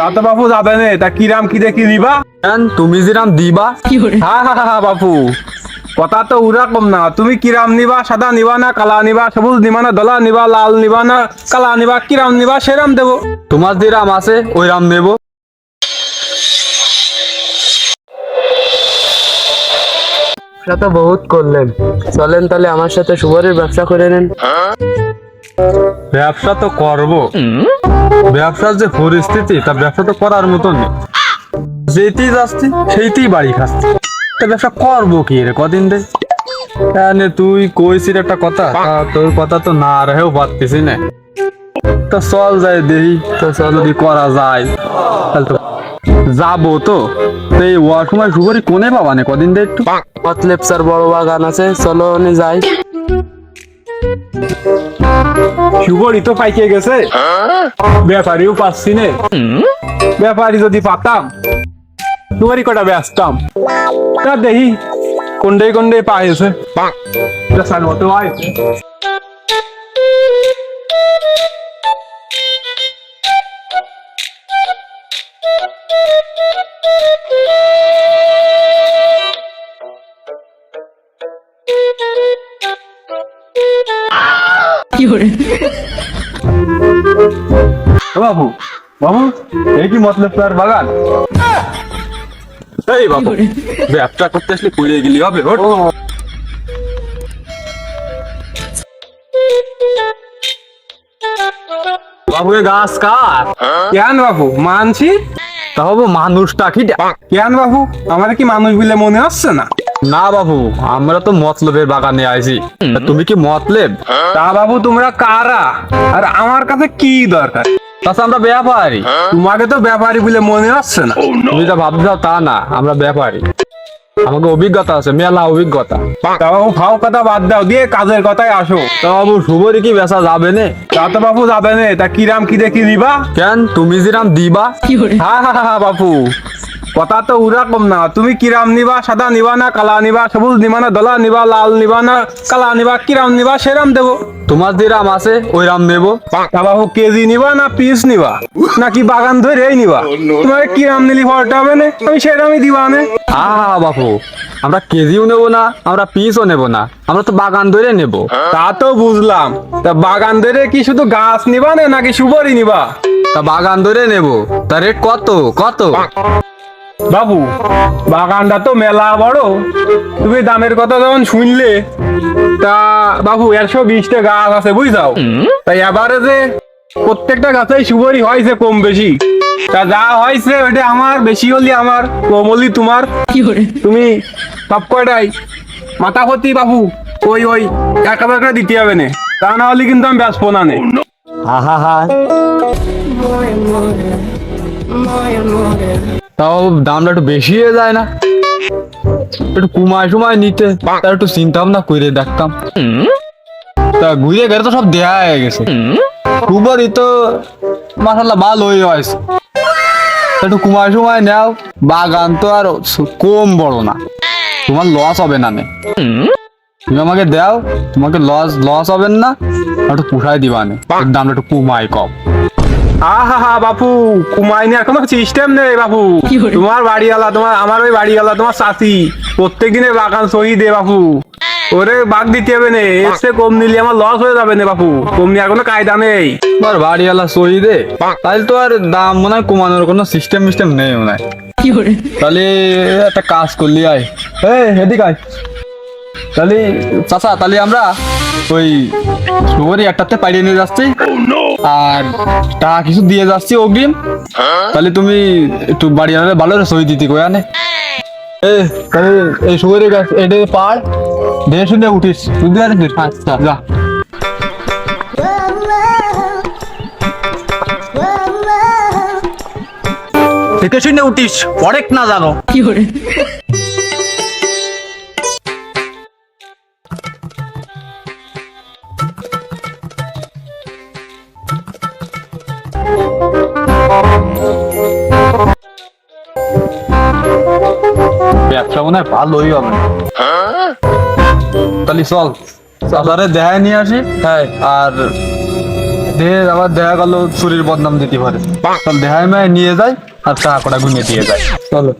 তা তো বাপু যাবে নে। তা কিরাম কি দেখি কেন তুমি যেরাম দিবা? হ্যাঁ হ্যাঁ হ্যাঁ বাপু। কথা তো উরকম না। তুমি কিরাম নিবা? সাদা নিবা না কালা নিবা? সবুজ নিবা না দলা নিবা? লাল নিবা না কালা নিবা? কিরাম নিবা? সেরাম দেবো। তোমার যেরাম আছে ওইরাম নেব। ব্যবসা তো বহুত করলেন চলেন তাহলে আমার সাথে সুগারের ব্যবসা করে নেন। ব্যবসা তো করব। ব্যবসার যে পরিস্থিতি তা ব্যবসা তো করার মতন নেই যেতেই যাচ্ছি, সেইতেই বাড়ি খাচ্ছি। তা ব্যবসা করব কি রে, কদিন রে? এনে তুই কইছিস একটা কথা তোর কথা তো না রেহেও পারতেছি না। তা চল যাই দেখি, তো চল যদি করা যায়। তো যাব তো। তো এই ওয়ার সময় সুগরি কোনে পাবা না, কদিন রে একটু? স্যার বড় বাগান আছে, চলো নি যাই। সুগরই তো পাইকে গেছে। ব্যাপারিও পাচ্ছি নে। ব্যাপারি যদি পাতাম সুগরি কটা ব্যস্তাম তা দেখি কোনডে কোনডে পাইছে। সার মতো বাবু বাবু এই কি মতলব তার বাগান? এই বাবু ব্যবসা করতে আসলে পড়ে গেলি হবে ওঠ। বাবু এ গাছ কার? কেন বাবু মানছি? তা বাবু মানুষটা কি কেন বাবু আমার কি মানুষ বলে মনে হচ্ছে না? না বাবু আমরা তো মতলবের বাগানে আইছি। তুমি কি মতলেব? তা বাবু তোমরা কারা? আর আমার কাছে কি দরকার? তাছাড়া আমরা ব্যাপারী। তোমাকে তো ব্যাপারী বলে মনে হচ্ছে না। তুমি যা ভাবছ তা না আমরা ব্যাপারী। আমাকে অভিজ্ঞতা আছে মেলা অভিজ্ঞতা। ফাও কথা বাদ দাও দিয়ে কাজের কথায় আসো। তা বাবু শুভরি কি বেচা যাবে নে? তা তো বাবু যাবে নে তা কিরাম কি দেখি নিবা কেন তুমি যেরাম দিবা? হ্যাঁ হ্যাঁ হ্যাঁ বাপু। কথা তো উরকম না। তুমি কিরাম নিবা সাদা নিবা না কালা নিবা সবুজ নিবা না দলা নিবা লাল নিবা না কালা নিবা কিরাম নিবা সেরাম দেবো। তোমার যেরাম আছে ওইরাম নেব। তা বাবু কেজি নিবা না পিস নিবা নাকি বাগান ধরেই নিবা। তোমার কিরাম নিলি ফলটা হবে না? আমি সেরামই দিবা নে? আহা বাপু। আমরা কেজিও নেব না আমরা পিসও নেব না। আমরা তো বাগান ধরে নেব। তা তো বুঝলাম। তা বাগান ধরে কি শুধু গাছ নিবা না নাকি সুপারি নিবা? তা বাগান ধরে নেব। তা রেট কত? কত? বাবু বাগানটা তো মেলা বড়। তুমি দামের কথা যখন শুনলে তা বাবু একশো বিশটা গাছ আছে বুঝছাও? তাই এবারে যে প্রত্যেকটা গাছেই সুপারি হয়েছে কম বেশি। তা যা হয়েছে ওটা আমার বেশি হলি আমার কম হলি তোমার। তুমি সব কয়টাই? মাথা ভর্তি বাবু ওই ওই এক হাজার করে দিতে হবে না। তা না হলে কিন্তু আমি ব্যস্ত না নে। আহা হা। তাও দামটা একটু বেশি হয়ে যায় না। একটু কুমায় সময় নিতে, তার একটু চিন্তা ভাবনা করে দেখতাম। তা ঘুরে গেলে তো সব দেয়া হয়ে গেছে। কুমারই তো মাসাল্লাহ ভালো হয়ে। হয়েছে একটু কুমায় সময় নাও, বাগান তো আর কম বড় না। তোমার লস হবে না নে। তুমি আমাকে দাও, তোমাকে লস লস হবে না, একটু পুষায় দিবা নে। দামটা একটু কুমাই কম। আহা হা বাপু কুমাইনি আর কোনো সিস্টেম নেই বাপু। তোমার বাড়িওয়ালা তোমার আমার ওই বাড়িওয়ালা তোমার চাষি। প্রত্যেক দিনে বাগান সহি দে বাপু। ওরে বাগ দিতে হবে না এসে কম নিলে আমার লস হয়ে যাবে না বাপু। কম নেওয়ার কোনো কায়দা নেই। আর বাড়িওয়ালা সই দে। তাহলে তো আর দাম মনে হয় কমানোর কোনো সিস্টেম মিস্টেম নেই মনে হয়। তাহলে একটা কাজ করলি আয়। এই এদিক আয়। তাহলে, চাচা, তাহলে আমরা ওই সুগরি একটাতে পাইয়ে নিয়ে যাচ্ছি। আর টাকা কিছু দিয়ে যাচ্ছি অগ্রিম। তাহলে তুমি একটু বাড়িওয়ালা ভালো করে সই দিতি কই আনে। এ, তাহলে এই সুগরি গাছ, এটা পার দেখে শুনে উঠিস। বুঝতে পারছিস? আচ্ছা যা। থেকে শুনে উঠিস, অনেক না জানো। ব্যবসা মনে হয় ভালোই হবে। তাহলে চল চাচারে দেখা নিয়ে আসি। হ্যাঁ। আর দেহে আবার দেখা গেল চুরির বদনাম দিতে পারে। চল দেহায় মায় নিয়ে যায় আর চা কটা ঘুমিয়ে দিয়ে যায় চলো।